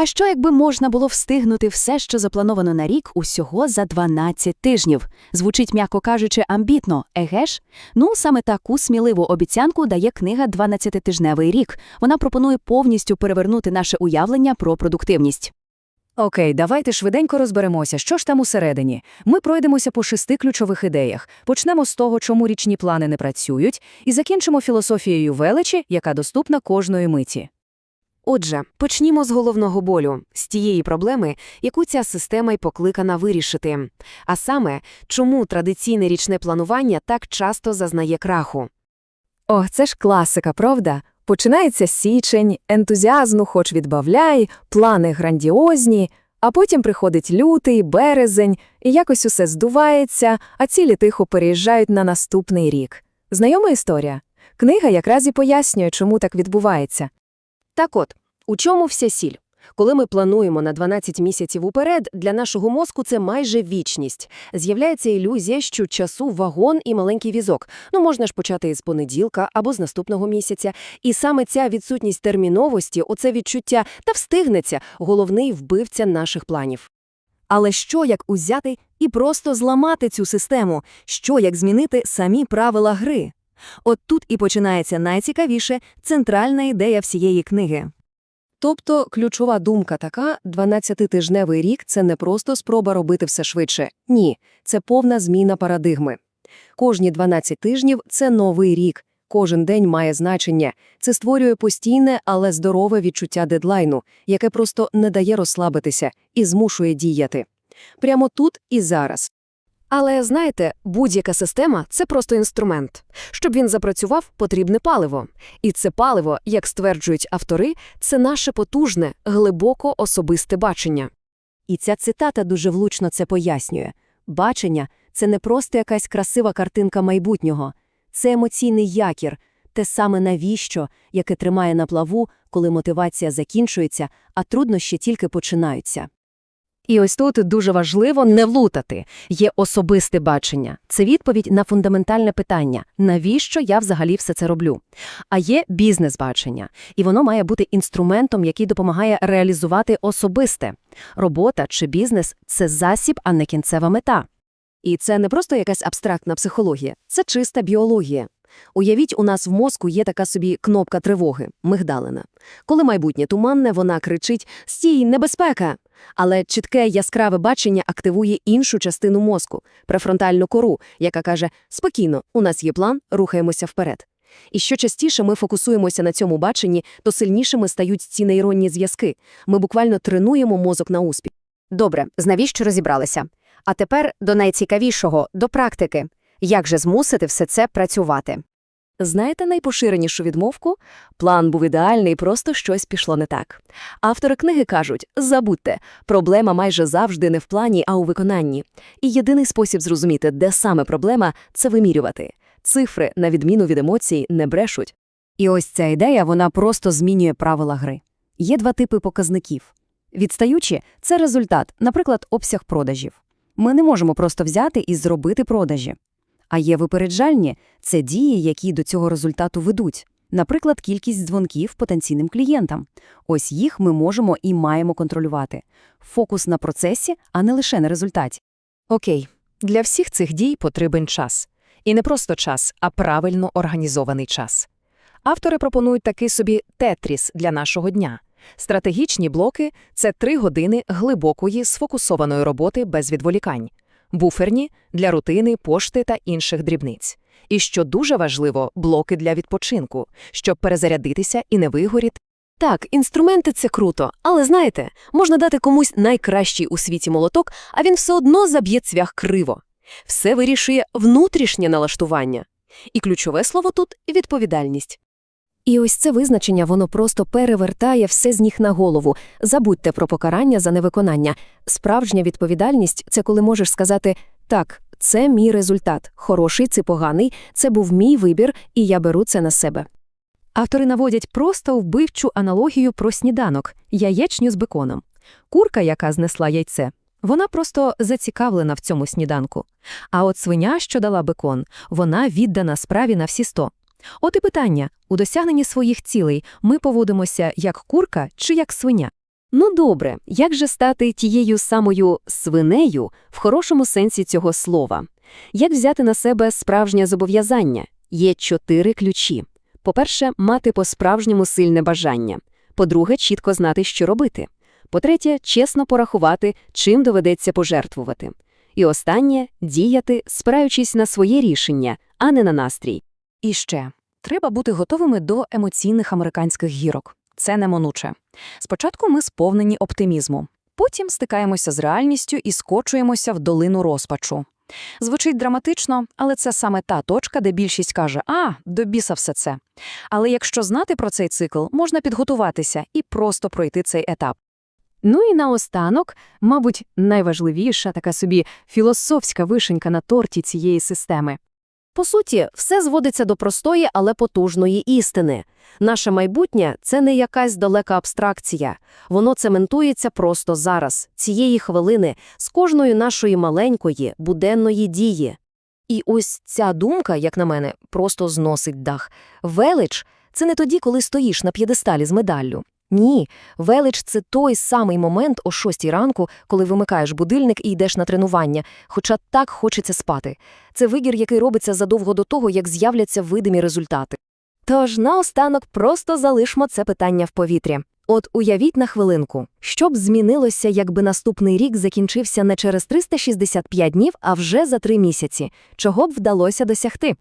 А що якби можна було встигнути все, що заплановано на рік, усього за 12 тижнів? Звучить, м'яко кажучи, амбітно, еге ж? Ну, саме таку сміливу обіцянку дає книга «12-тижневий рік». Вона пропонує повністю перевернути наше уявлення про продуктивність. Окей, давайте швиденько розберемося, що ж там усередині. Ми пройдемося по шести ключових ідеях. Почнемо з того, чому річні плани не працюють, і закінчимо філософією величі, яка доступна кожної миті. Отже, почнімо з головного болю, з тієї проблеми, яку ця система й покликана вирішити. А саме, чому традиційне річне планування так часто зазнає краху. О, це ж класика, правда? Починається січень, ентузіазму хоч відбавляй, плани грандіозні, а потім приходить лютий, березень, і якось усе здувається, а цілі тихо переїжджають на наступний рік. Знайома історія? Книга якраз і пояснює, чому так відбувається. Так от, у чому вся сіль? Коли ми плануємо на 12 місяців уперед, для нашого мозку це майже вічність. З'являється ілюзія, що часу вагон і маленький візок. Ну, можна ж почати з понеділка або з наступного місяця. І саме ця відсутність терміновості, оце відчуття та встигнеться головний вбивця наших планів. Але що як узяти і просто зламати цю систему? Що як змінити самі правила гри? От тут і починається найцікавіше центральна ідея всієї книги. Тобто ключова думка така: 12-тижневий рік це не просто спроба робити все швидше. Ні, це повна зміна парадигми. Кожні 12 тижнів це новий рік. Кожен день має значення. Це створює постійне, але здорове відчуття дедлайну, яке просто не дає розслабитися і змушує діяти. Прямо тут і зараз. Але знаєте, будь-яка система це просто інструмент. Щоб він запрацював, потрібне паливо. І це паливо, як стверджують автори, це наше потужне, глибоко особисте бачення. І ця цитата дуже влучно це пояснює. Бачення – це не просто якась красива картинка майбутнього. Це емоційний якір, те саме навіщо, яке тримає на плаву, коли мотивація закінчується, а труднощі тільки починаються. І ось тут дуже важливо не влутати. Є особисте бачення. Це відповідь на фундаментальне питання, навіщо я взагалі все це роблю. А є бізнес-бачення, і воно має бути інструментом, який допомагає реалізувати особисте. Робота чи бізнес – це засіб, а не кінцева мета. І це не просто якась абстрактна психологія, це чиста біологія. Уявіть, у нас в мозку є така собі кнопка тривоги – мигдалина. Коли майбутнє туманне, вона кричить «Стій, небезпека!». Але чітке яскраве бачення активує іншу частину мозку – префронтальну кору, яка каже «Спокійно, у нас є план, рухаємося вперед». І що частіше ми фокусуємося на цьому баченні, то сильнішими стають ці нейронні зв'язки. Ми буквально тренуємо мозок на успіх. Добре, з навіщо розібралися? А тепер до найцікавішого – до практики. Як же змусити все це працювати? Знаєте найпоширенішу відмовку? План був ідеальний, просто щось пішло не так. Автори книги кажуть, забудьте, проблема майже завжди не в плані, а у виконанні. І єдиний спосіб зрозуміти, де саме проблема – це вимірювати. Цифри, на відміну від емоцій, не брешуть. І ось ця ідея, вона просто змінює правила гри. Є два типи показників. Відстаючі – це результат, наприклад, обсяг продажів. Ми не можемо просто взяти і зробити продажі. А є випереджальні – це дії, які до цього результату ведуть. Наприклад, кількість дзвонків потенційним клієнтам. Ось їх ми можемо і маємо контролювати. Фокус на процесі, а не лише на результаті. Окей, для всіх цих дій потрібен час. І не просто час, а правильно організований час. Автори пропонують такий собі тетріс для нашого дня. Стратегічні блоки – це три години глибокої сфокусованої роботи без відволікань. Буферні – для рутини, пошти та інших дрібниць. І, що дуже важливо, блоки для відпочинку, щоб перезарядитися і не вигоріти. Так, інструменти – це круто, але знаєте, можна дати комусь найкращий у світі молоток, а він все одно заб'є цвях криво. Все вирішує внутрішнє налаштування. І ключове слово тут – відповідальність. І ось це визначення, воно просто перевертає все з ніг на голову. Забудьте про покарання за невиконання. Справжня відповідальність – це коли можеш сказати «так, це мій результат, хороший чи поганий, це був мій вибір, і я беру це на себе». Автори наводять просто вбивчу аналогію про сніданок – яєчню з беконом. Курка, яка знесла яйце, вона просто зацікавлена в цьому сніданку. А от свиня, що дала бекон, вона віддана справі на всі сто. От і питання: у досягненні своїх цілей ми поводимося як курка чи як свиня? Ну добре, як же стати тією самою свинею в хорошому сенсі цього слова? Як взяти на себе справжнє зобов'язання? Є чотири ключі. По-перше, мати по-справжньому сильне бажання. По-друге, чітко знати, що робити. По-третє, чесно порахувати, чим доведеться пожертвувати. І останнє – діяти, спираючись на своє рішення, а не на настрій. І ще треба бути готовими до емоційних американських гірок. Це неминуче. Спочатку ми сповнені оптимізму, потім стикаємося з реальністю і скочуємося в долину розпачу. Звучить драматично, але це саме та точка, де більшість каже: а, до біса все це. Але якщо знати про цей цикл, можна підготуватися і просто пройти цей етап. Ну і наостанок, мабуть, найважливіша така собі філософська вишенька на торті цієї системи. По суті, все зводиться до простої, але потужної істини. Наше майбутнє – це не якась далека абстракція. Воно цементується просто зараз, цієї хвилини, з кожної нашої маленької, буденної дії. І ось ця думка, як на мене, просто зносить дах. Велич – це не тоді, коли стоїш на п'єдесталі з медаллю. Ні, велич – це той самий момент о шостій ранку, коли вимикаєш будильник і йдеш на тренування, хоча так хочеться спати. Це вигір, який робиться задовго до того, як з'являться видимі результати. Тож наостанок просто залишмо це питання в повітрі. От уявіть на хвилинку, що б змінилося, якби наступний рік закінчився не через 365 днів, а вже за три місяці. Чого б вдалося досягти?